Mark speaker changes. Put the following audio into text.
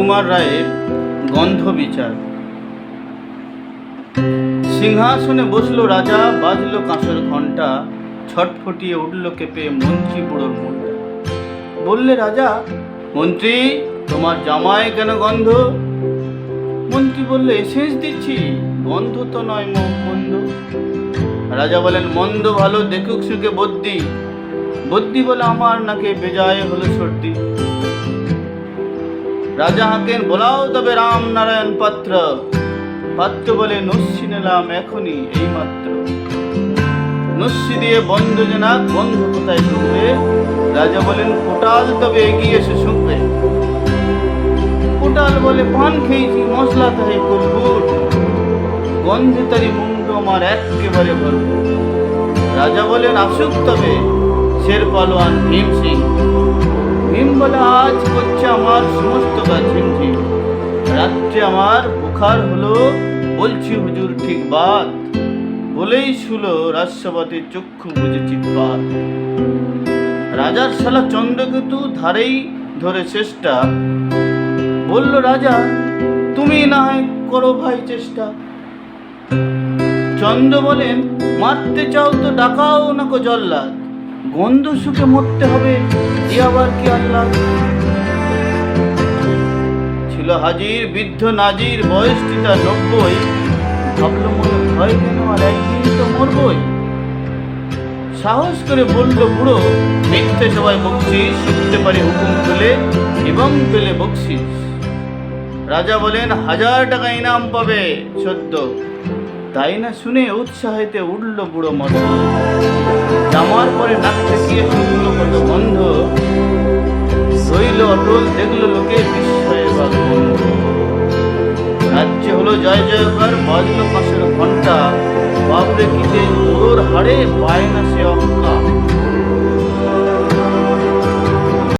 Speaker 1: সুকুমার রায়ের গন্ধ বিচার। সিংহাসনে বসল রাজা, বাজলো কাঁসর ঘণ্টা ছটফটিয়ে উঠল কেঁপে মন্ত্রী বুড়োর মুন্ডা। বললে রাজা, মন্ত্রী, তোমার জামায় কেন গন্ধ? মন্ত্রী বললে, এসেন্স দিচ্ছি, গন্ধ তো নয় ম- মন্দ। রাজা বলেন, মন্দ ভালো, দেখুক সুখে বদ্যি। বদ্যি বলে, আমার নাকে বেজায় হলো সর্দি। রাজা হাঁকেন বলাও তবে রাম নারায়ণ পাত্র। পাত্র বলে নস্যি নিলাম এখনই এই মাত্র নস্যি দিয়ে বন্ধ জেনা গন্ধ কোথায় ঢুকবে রাজা বলেন, কোটাল তবে এগিয়ে এসে শুনবে কোটাল বলে, পান খেয়েছি, মশলা তাহে কুলকুট গন্ধে তারি মুন্ড আমার একেবারে ভরপুর। রাজা বলেন, আসুক তবে, শের পালোয়ান ভীম সিং। বলে করছে আমার সমস্ত কাজ রাত্রে আমার বুখার হলো, বলছি হুজুর ঠিক বাদ বলেই শুলো রাজসভাতে চক্ষু বুঝে চিৎপাত রাজার শালা চন্দ্রকেতু ধারেই ধরে চেষ্টা। বলল, রাজা, তুমি না হয় করো ভাই চেষ্টা। চন্দ্র বলেন, মারতে চাও তো ডাকাও নাকো জল্লাদ। গন্ধ সুখে মরতে হবে, এ আবার কি আল্লাহ? ছিল হাজির, বৃদ্ধ, নাজির, বয়সটি তার নব্বই। ভাবলো মনে ভয় কেন আর একদিন তো মরবই? সাহস করে বলল, বুড়ো, মিথ্যে সবাই বকশিস শিখতে পারি হুকুম তুলে এবং পেলে বকশিস রাজা বলেন, হাজার টাকা ইনাম পাবে, সদ্য। তাই না শুনে উৎসাহেতে উঠল বুড়ো মত জামার পরে নাক ঠেকিয়ে শুকল কত গন্ধ। রইল অটল দেখল লোকে বিস্ময়ে বাগবন্ধ রাজ্যে হলো জয় জয়কার বাজলো পাশের ঘণ্টা বাবরে কিতে বুড়োর হাড়ে পায় না সে অক্কা